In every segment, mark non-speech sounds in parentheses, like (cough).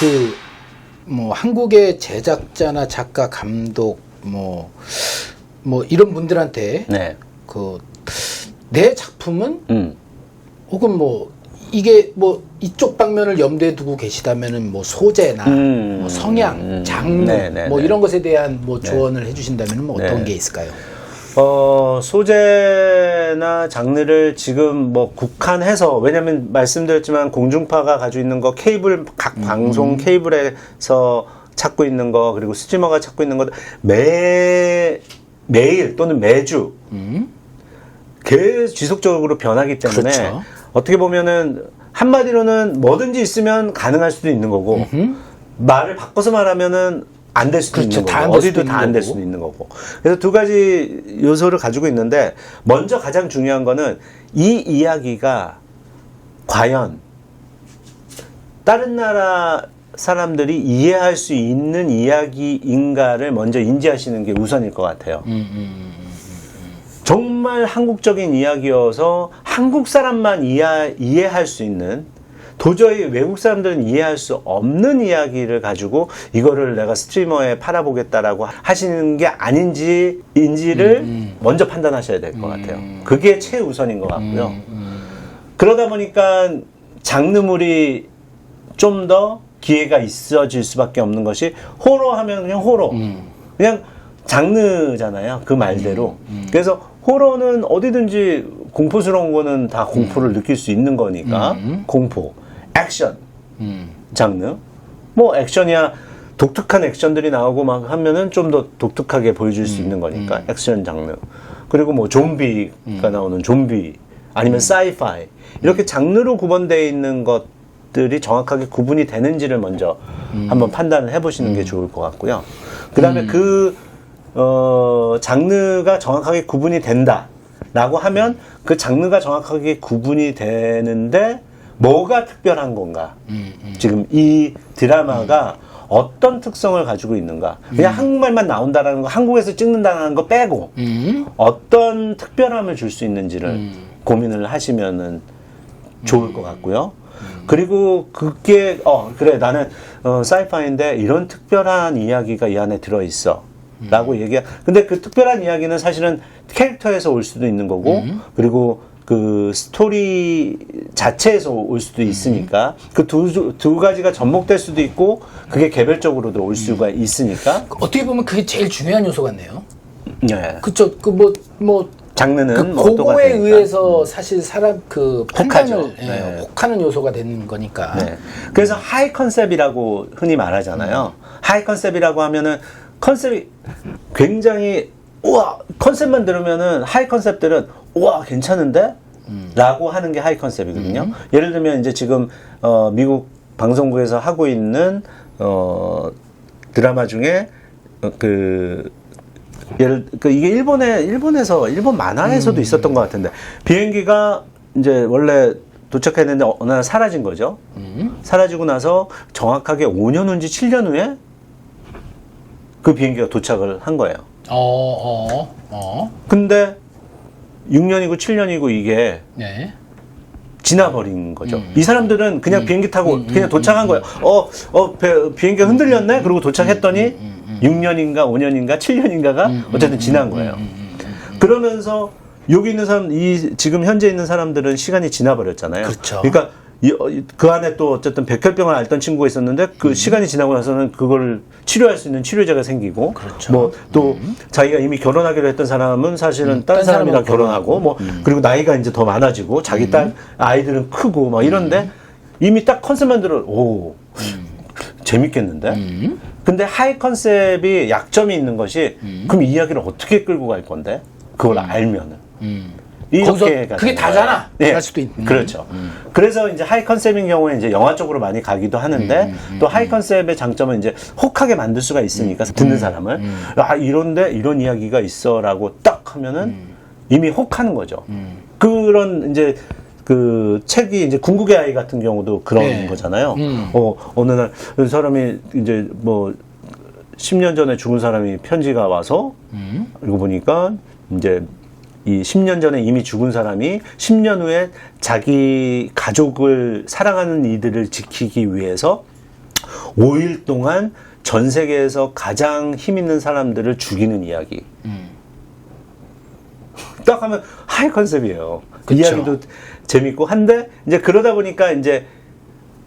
그 뭐 한국의 제작자나 작가, 감독 뭐뭐 이런 분들한테 네. 그내 작품은 음. 혹은 뭐 이게 뭐 이쪽 방면을 염두에 두고 계시다면은 뭐 소재나 음. 뭐 성향, 음. 장르 네, 네, 뭐 네. 이런 것에 대한 뭐 조언을 해주신다면은 뭐 어떤 네. 게 있을까요? 어, 소재나 장르를 지금 뭐 국한해서, 왜냐면 말씀드렸지만 공중파가 가지고 있는 거, 케이블, 각 방송 케이블에서 찾고 있는 거, 그리고 스트리머가 찾고 있는 것, 매, 매일 또는 매주, 음? 계속 지속적으로 변하기 때문에, 그렇죠. 어떻게 보면은, 한마디로는 뭐든지 있으면 가능할 수도 있는 거고, 말을 바꿔서 말하면은 안 될 수도 그렇죠. 있는 거고 될 수도 어디도 다 안 될. 수도 있는 거고 그래서 두 가지 요소를 가지고 있는데 먼저 가장 중요한 거는 이 이야기가 과연 다른 나라 사람들이 이해할 수 있는 이야기인가를 먼저 인지하시는 게 우선일 것 같아요. 음, 정말 한국적인 이야기여서 한국 사람만 이해, 이해할 수 있는 도저히 외국 사람들은 이해할 수 없는 이야기를 가지고 이거를 내가 스트리머에 팔아보겠다라고 하시는 게 아닌지 인지를 먼저 판단하셔야 될 것 같아요. 그게 최우선인 것 같고요. 그러다 보니까 장르물이 좀 더 기회가 있어질 수밖에 없는 것이 호러 하면 그냥 호러. 그냥 장르잖아요. 그 말대로. 그래서 호러는 어디든지 공포스러운 거는 다 공포를 느낄 수 있는 거니까. 공포. 액션. 음. 장르. 뭐 액션이야 독특한 액션들이 나오고 막 하면은 좀 더 독특하게 보여줄 수 있는 거니까 액션 장르. 그리고 뭐 좀비가 나오는 좀비 아니면 사이파이 이렇게 장르로 구분되어 있는 것들이 정확하게 구분이 되는지를 먼저 한번 판단을 해보시는 게 좋을 것 같고요. 그다음에 그 어, 장르가 정확하게 구분이 된다라고 하면 그 장르가 정확하게 구분이 되는데 뭐가 특별한 건가? 지금 이 드라마가 어떤 특성을 가지고 있는가? 그냥 한국말만 나온다라는 거, 한국에서 찍는다는 거 빼고 음? 어떤 특별함을 줄 수 있는지를 고민을 하시면은 좋을 것 같고요. 그리고 그게 어 그래 나는 어 사이파인데 이런 특별한 이야기가 이 안에 들어 있어. 라고 얘기야. 근데 그 특별한 이야기는 사실은 캐릭터에서 올 수도 있는 거고, 그리고 그 스토리 자체에서 올 수도 있으니까, 그 두, 두 가지가 접목될 수도 있고, 그게 개별적으로도 올 수가 있으니까, 어떻게 보면 그게 제일 중요한 요소 같네요. 예. 그쵸? 그 뭐 뭐 장르는 그뭐 똑같으니까. 그거에 의해서 사실 사람 그 혹하죠. 판단을 예, 네. 혹하는 요소가 되는 거니까. 네. 그래서 하이 컨셉이라고 흔히 말하잖아요. 하이 컨셉이라고 하면은 컨셉이 굉장히 우와 컨셉만 들으면은 하이 컨셉들은 우와 괜찮은데? 라고 하는 게 하이 컨셉이거든요. 예를 들면 이제 지금 어 미국 방송국에서 하고 있는 어 드라마 중에 어, 그 예를 그 이게 일본에 일본에서 일본 만화에서도 있었던 것 같은데 비행기가 이제 원래 도착했는데 어느 날 사라진 거죠. 사라지고 나서 정확하게 5년 후인지 7년 후에 그 비행기가 도착을 한 거예요. 어, 어, 어. 근데 6년이고 7년이고 이게 네. 지나버린 거죠. 이 사람들은 그냥 비행기 타고 그냥 도착한 거예요. 어, 어, 배- 비행기가 흔들렸네? 그리고 도착했더니 6년인가 5년인가 7년인가가 어쨌든 지난 거예요. 그러면서 여기 있는 사람, 이 지금 현재 있는 사람들은 시간이 지나버렸잖아요. 그렇죠. 러니까 그 안에 또 어쨌든 백혈병을 앓던 친구가 있었는데 그 시간이 지나고 나서는 그걸 치료할 수 있는 치료제가 생기고 그렇죠. 뭐또 자기가 이미 결혼하기로 했던 사람은 사실은 다른 딴 사람이랑 결혼하고. 뭐 그리고 나이가 이제 더 많아지고 자기 딸 아이들은 크고 막 이런데 이미 딱 컨셉만 들어 오 재밌겠는데? 근데 하이 컨셉이 약점이 있는 것이 그럼 이 이야기를 어떻게 끌고 갈 건데? 그걸 알면은. 음. 이렇게 가는 그게. 다잖아. 예, 할 수도 있는. 그렇죠. 그래서 이제 하이 컨셉인 경우에 이제 영화 쪽으로 많이 가기도 하는데 또 하이 컨셉의 장점은 이제 혹하게 만들 수가 있으니까 듣는 사람을 아 이런데 이런 이야기가 있어라고 딱 하면은 이미 혹하는 거죠. 그런 이제 그 책이 이제 궁극의 아이 같은 경우도 그런 네. 거잖아요. 음. 어 어느 날 사람이 이제 뭐 10년 전에 죽은 사람이 편지가 와서 이거 보니까 이제 이 10년 전에 이미 죽은 사람이 10년 후에 자기 가족을 사랑하는 이들을 지키기 위해서 5일 동안 전 세계에서 가장 힘 있는 사람들을 죽이는 이야기. 음. 딱 하면 하이 컨셉이에요. 그쵸. 이야기도 재밌고 한데 이제 그러다 보니까 이제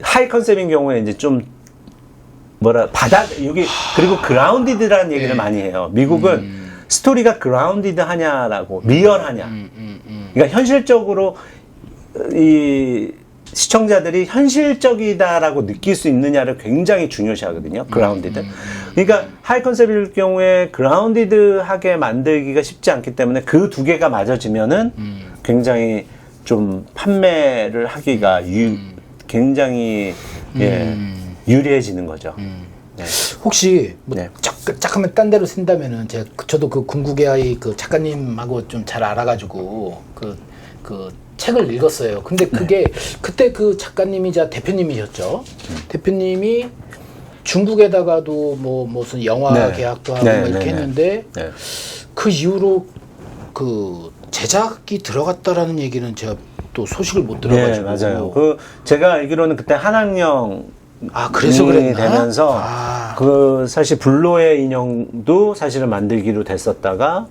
하이 컨셉인 경우에 이제 좀 뭐라 바닥 여기 그리고 그라운디드라는 얘기를 네. 많이 해요. 미국은 스토리가 그라운디드 하냐라고 리얼하냐. 음, 음, 음. 그러니까 현실적으로 이 시청자들이 현실적이다라고 느낄 수 있느냐를 굉장히 중요시하거든요. 그라운디드. 그러니까 하이 컨셉일 경우에 그라운디드하게 만들기가 쉽지 않기 때문에 그 두 개가 맞아지면은 굉장히 좀 판매를 하기가 유, 굉장히 예, 유리해지는 거죠. 네. 혹시 뭐 네. 짝, 잠깐만 딴 데로 쓴다면은 제가 그- 저도 그 궁극의 아이 그 작가님하고 좀 잘 알아가지고 그그 책을 읽었어요. 근데 네. 그게 그때 그 작가님이자 대표님이셨죠. 대표님이 중국에다가도 뭐 무슨 영화 네. 계약도 하고 네, 뭐 이렇게 네, 네. 했는데 네. 그 이후로 그 제작이 들어갔다라는 얘기는 제가 또 소식을 못 들어가지고 네, 맞아요. 그 제가 알기로는 그때 한학령 아 그래서 그랬나? 되면서 아. 그 사실 블로의 인형도 사실은 만들기로 됐었다가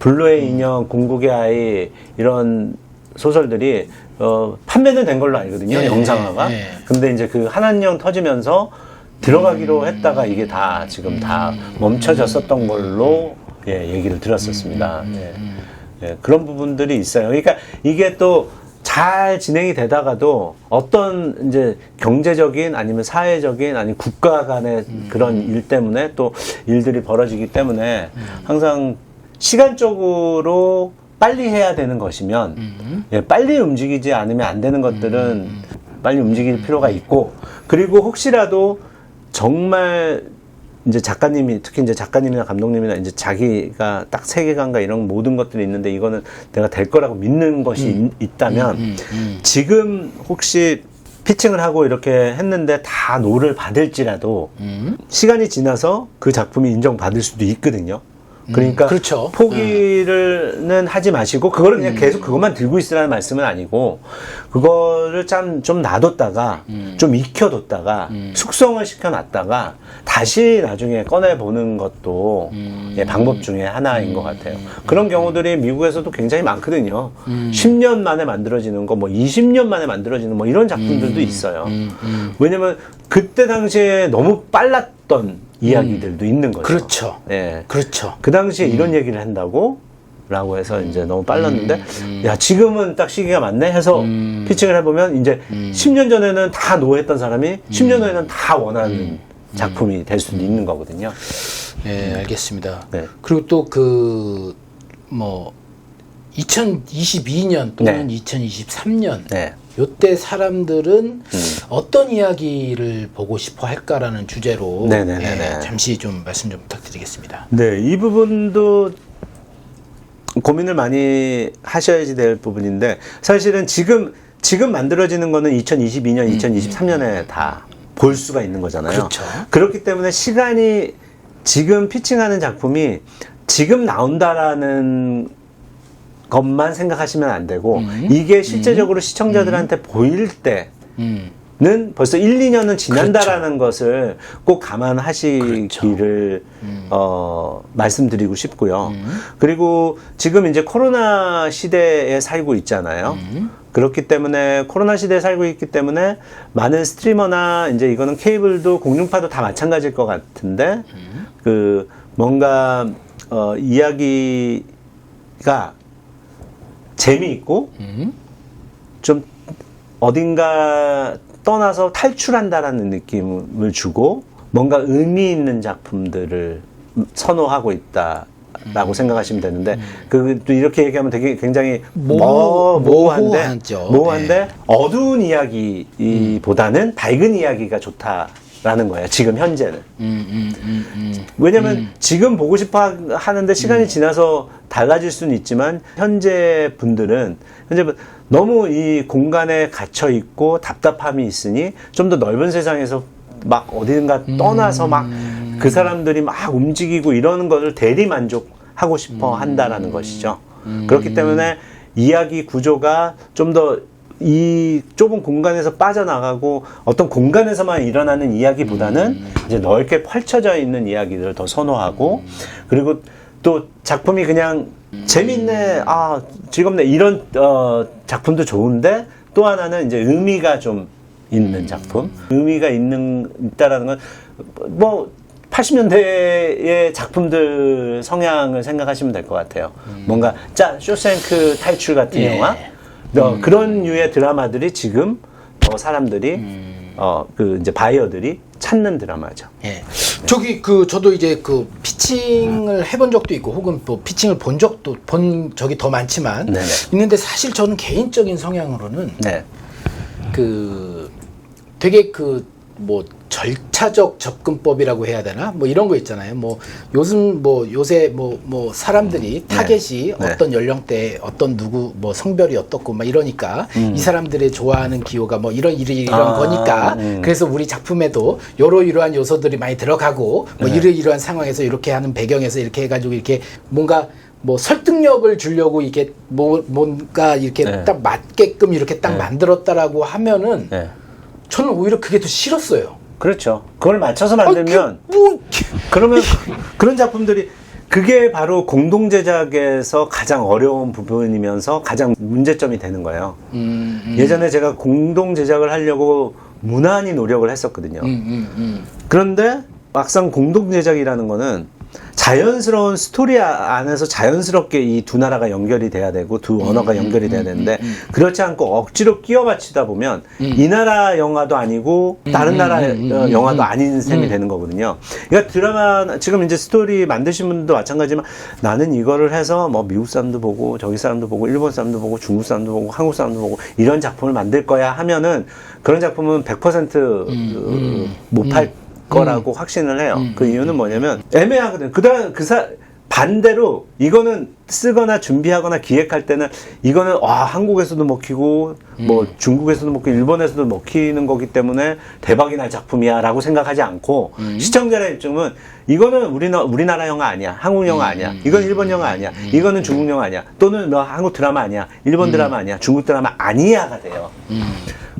블로의 인형, 궁극의 아이 이런 소설들이 어, 판매는 된 걸로 알거든요. 예, 영상화가. 예. 근데 이제 그 한한령 터지면서 들어가기로 했다가 이게 다 지금 다 멈춰졌었던 걸로 예, 얘기를 들었었습니다. 예. 예, 그런 부분들이 있어요. 그러니까 이게 또 잘 진행이 되다가도 어떤 이제 경제적인 아니면 사회적인 아니면 국가 간의 그런 일 때문에 또 일들이 벌어지기 때문에 항상 시간적으로 빨리 해야 되는 것이면 예, 빨리 움직이지 않으면 안 되는 것들은 빨리 움직일 필요가 있고 그리고 혹시라도 정말 이제 작가님이 특히 이제 작가님이나 감독님이나 이제 자기가 딱 세계관과 이런 모든 것들이 있는데 이거는 내가 될 거라고 믿는 것이 있, 다면 음, 음. 지금 혹시 피칭을 하고 이렇게 했는데 다 노를 받을지라도 음. 시간이 지나서 그 작품이 인정받을 수도 있거든요. 그러니까 그렇죠. 포기를는 하지 마시고 그거를 그냥 계속 그것만 들고 있으라는 말씀은 아니고 그거를 참 좀 놔뒀다가 좀 익혀뒀다가 숙성을 시켜놨다가 다시 나중에 꺼내 보는 것도 예, 방법 중에 하나인 것 같아요. 그런 경우들이 미국에서도 굉장히 많거든요. 10년 만에 만들어지는 거, 뭐 20년 만에 만들어지는 뭐 이런 작품들도 있어요. 왜냐면 그때 당시에 너무 빨랐던 이야기들도 있는 거죠. 그렇죠. 예. 그렇죠. 그 당시에 이런 얘기를 한다고? 라고 해서 이제 너무 빨랐는데, 야, 지금은 딱 시기가 맞네? 해서 피칭을 해보면, 이제 10년 전에는 다 노했던 사람이 10년 후에는 다 원하는 작품이 될 수도 있는 거거든요. 네, 알겠습니다. 네. 그리고 또 그 뭐 2022년 또는 네. 2023년 네. 요때 사람들은 음. 어떤 이야기를 보고 싶어 할까라는 주제로 네네네네. 예, 잠시 좀 말씀 좀 부탁드리겠습니다. 네, 이 부분도 고민을 많이 하셔야지 될 부분인데, 사실은 지금, 지금 만들어지는 거는 2022년, 2023년에 다 볼 수가 있는 거잖아요. 그렇죠. 그렇기 때문에 시간이 지금 피칭하는 작품이 지금 나온다라는 것만 생각하시면 안 되고 음. 이게 실제적으로 시청자들한테 보일 때는 음. 벌써 1, 2년은 지난다라는 것을 꼭 감안하시기를 어, 말씀드리고 싶고요. 그리고 지금 이제 코로나 시대에 살고 있잖아요. 그렇기 때문에 코로나 시대에 살고 있기 때문에 많은 스트리머나 이제 이거는 케이블도 공중파도 다 마찬가지일 것 같은데 그 뭔가 어, 이야기가 재미있고 음. 좀 어딘가 떠나서 탈출한다라는 느낌을 주고 뭔가 의미 있는 작품들을 선호하고 있다 라고 생각하시면 되는데 그또 이렇게 얘기하면 되게 굉장히 모- 모, 모호한데 모호하죠. 모호한데 네. 어두운 이야기보다는 밝은 이야기가 좋다 라는 거예요. 지금 현재는. 음, 음, 음, 음. 왜냐면 지금 보고 싶어 하- 하는데 시간이 지나서 달라질 수는 있지만 현재 분들은 현재 분- 너무 이 공간에 갇혀 있고 답답함이 있으니 좀 더 넓은 세상에서 막 어딘가 떠나서 막 그 사람들이 막 움직이고 이러는 것을 대리 만족하고 싶어 한다라는 것이죠. 그렇기 때문에 이야기 구조가 좀 더 이 좁은 공간에서 빠져나가고 어떤 공간에서만 일어나는 이야기보다는 음. 이제 넓게 펼쳐져 있는 이야기들을 더 선호하고 그리고 또 작품이 그냥 재밌네, 아 즐겁네 이런 어, 작품도 좋은데 또 하나는 이제 의미가 좀 있는 작품, 의미가 있는 있다라는 건 뭐 80년대의 작품들 성향을 생각하시면 될 것 같아요. 뭔가 짜 쇼생크 탈출 같은 예. 영화 어, 그런 류의 드라마들이 지금 더 사람들이 어그 이제 바이어들이 찾는 드라마죠. 예. 저기 그 저도 이제 그 피칭을 해본 적도 있고 혹은 뭐 피칭을 본 적도 본 적이 더 많지만 네네. 있는데 사실 저는 개인적인 성향으로는 네. 그 되게 그 뭐 절차적 접근법이라고 해야 되나 뭐 이런 거 있잖아요. 뭐 요즘 뭐 요새 뭐 뭐 사람들이 타겟이 네. 어떤 연령대 어떤 누구 뭐 성별이 어떻고 막 이러니까 이 사람들의 좋아하는 기호가 뭐 이런 이런 이런 음. 아, 거니까 음. 그래서 우리 작품에도 요러 이러한 요소들이 많이 들어가고 뭐 네. 이러 이러한 상황에서 이렇게 하는 배경에서 이렇게 해가지고 이렇게 뭔가 뭐 설득력을 주려고 이게 뭐 뭔가 이렇게 네. 딱 맞게끔 이렇게 딱 네. 만들었다라고 하면은 네. 저는 오히려 그게 더 싫었어요. 그렇죠. 그걸 맞춰서 만들면 아, 그, 뭐, 그러면 (laughs) 그런 작품들이 그게 바로 공동 제작에서 가장 어려운 부분이면서 가장 문제점이 되는 거예요. 음, 음, 예전에 제가 공동 제작을 하려고 무난히 노력을 했었거든요. 음, 음, 음. 그런데 막상 공동 제작이라는 거는 자연스러운 스토리 아- 안에서 자연스럽게 이 두 나라가 연결이 돼야 되고 두 언어가 연결이 돼야 되는데 그렇지 않고 억지로 끼워 맞추다 보면 이 나라 영화도 아니고 다른 나라 어, 영화도 아닌 셈이 되는 거거든요. 그러니까 드라마 지금 이제 스토리 만드신 분도 마찬가지지만 나는 이거를 해서 뭐 미국 사람도 보고 저기 사람도 보고 일본 사람도 보고 중국 사람도 보고 한국 사람도 보고 이런 작품을 만들 거야 하면은 그런 작품은 100%못 팔 거라고 확신을 해요. 그 이유는 뭐냐면 애매하거든. 그다음 그사 반대로 이거는 쓰거나 준비하거나 기획할 때는 이거는 와 한국에서도 먹히고 뭐 중국에서도 먹히고 일본에서도 먹히는 거기 때문에 대박이 날 작품이야라고 생각하지 않고 시청자의 입장은 이거는 우리나 우리나라 영화 아니야. 한국 영화 아니야. 이건 일본 영화 아니야. 이거는 중국 영화 아니야. 또는 너 한국 드라마 아니야. 일본 드라마 아니야. 중국 드라마 아니야가 돼요.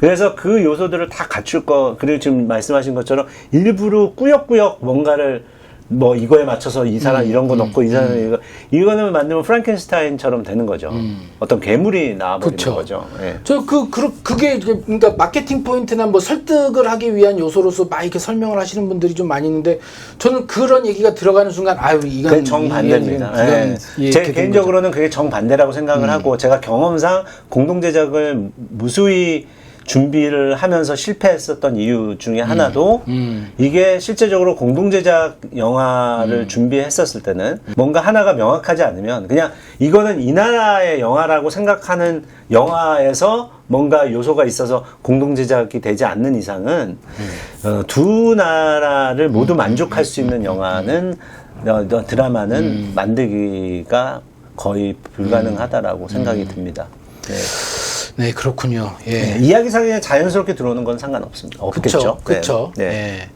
그래서 그 요소들을 다 갖출 거, 그리고 지금 말씀하신 것처럼 일부러 꾸역꾸역 뭔가를 뭐 이거에 맞춰서 이 사람 이런 거 넣고 이 사람 이거 이거는 만들면 프랑켄슈타인처럼 되는 거죠. 어떤 괴물이 나와버리는 그쵸. 거죠. 예. 저그 그, 그게 그러니까 마케팅 포인트나 뭐 설득을 하기 위한 요소로서 막 이렇게 설명을 하시는 분들이 좀 많이 있는데 저는 그런 얘기가 들어가는 순간 아유 이건 정 반대입니다. 이건- 이건 예. 이렇게 제된 개인적으로는 그게 정 반대라고 생각을 음. 하고 제가 경험상 공동 제작을 무수히 준비를 하면서 실패했었던 이유 중에 하나도 음. 이게 실제적으로 공동 제작 영화를 음. 준비했었을 때는 뭔가 하나가 명확하지 않으면 그냥 이거는 이 나라의 영화라고 생각하는 영화에서 뭔가 요소가 있어서 공동 제작이 되지 않는 이상은 음. 어, 두 나라를 모두 만족할 수 있는 영화는 어, 어, 드라마는 음. 만들기가 거의 불가능하다라고 생각이 듭니다. 네. 네 그렇군요. 예. 네, 이야기상에 자연스럽게 들어오는 건 상관없습니다. 없겠죠. 그렇죠. 그렇죠. 네. 예.